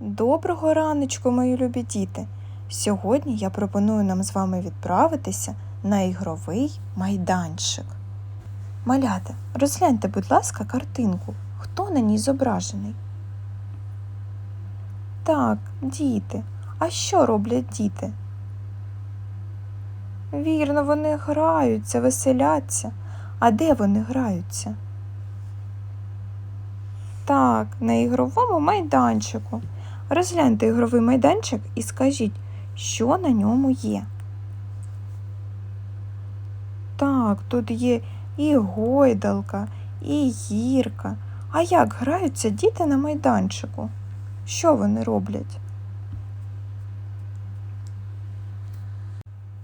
Доброго раночку, мої любі діти! Сьогодні я пропоную нам з вами відправитися на ігровий майданчик. Малята, розгляньте, будь ласка, картинку. Хто на ній зображений? Так, діти. А що роблять діти? Вірно, вони граються, веселяться. А де вони граються? Так, на ігровому майданчику. Розгляньте ігровий майданчик і скажіть, що на ньому є. Так, тут є і гойдалка, і гірка. А як граються діти на майданчику? Що вони роблять?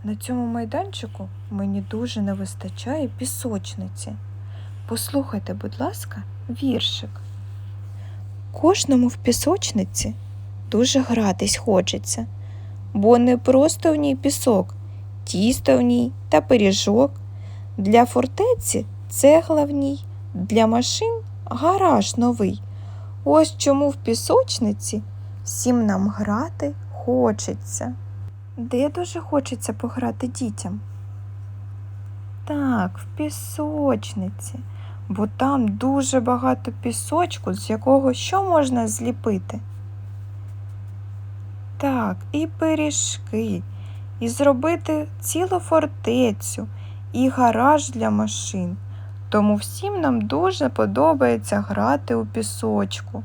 На цьому майданчику мені дуже не вистачає пісочниці. Послухайте, будь ласка, віршик. Кожному в пісочниці дуже гратись хочеться, бо не просто в ній пісок, тісто в ній та пиріжок. Для фортеці цегла в ній, для машин гараж новий. Ось чому в пісочниці всім нам грати хочеться. Де дуже хочеться пограти дітям? Так, в пісочниці, бо там дуже багато пісочку, з якого що можна зліпити? Так, і пиріжки, і зробити цілу фортецю, і гараж для машин. Тому всім нам дуже подобається грати у пісочку.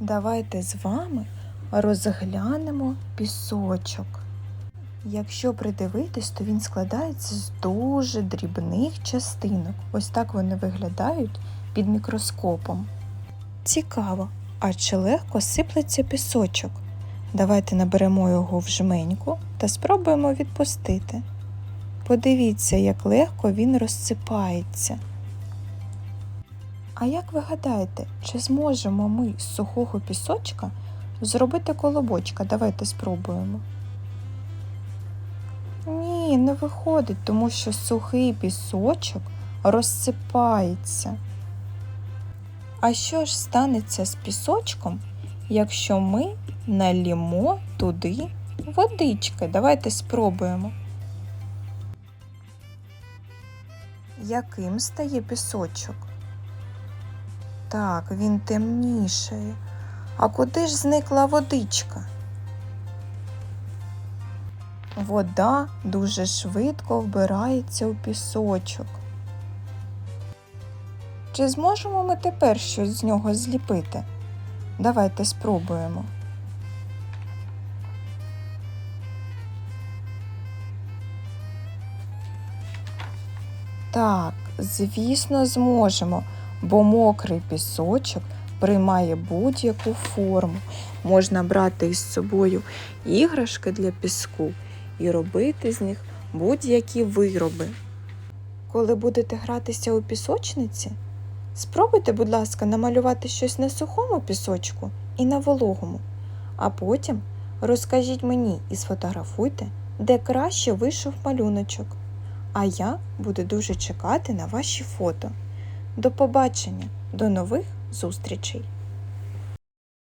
Давайте з вами розглянемо пісочок. Якщо придивитись, то він складається з дуже дрібних частинок. Ось так вони виглядають під мікроскопом. Цікаво, а чи легко сиплеться пісочок? Давайте наберемо його в жменьку та спробуємо відпустити. Подивіться, як легко він розсипається. А як ви гадаєте, чи зможемо ми з сухого пісочка зробити колобочка? Давайте спробуємо. Ні, не виходить, тому що сухий пісочок розсипається. А що ж станеться з пісочком, якщо ми налімо туди водички? Давайте спробуємо. Яким стає пісочок? Так, він темнішає. А куди ж зникла водичка? Вода дуже швидко вбирається у пісочок. Чи зможемо ми тепер щось з нього зліпити? Давайте спробуємо. Так, звісно, зможемо, бо мокрий пісочок приймає будь-яку форму. Можна брати із собою іграшки для піску і робити з них будь-які вироби. Коли будете гратися у пісочниці, спробуйте, будь ласка, намалювати щось на сухому пісочку і на вологому, а потім розкажіть мені і сфотографуйте, де краще вийшов малюночок. А я буду дуже чекати на ваші фото. До побачення, до нових зустрічей!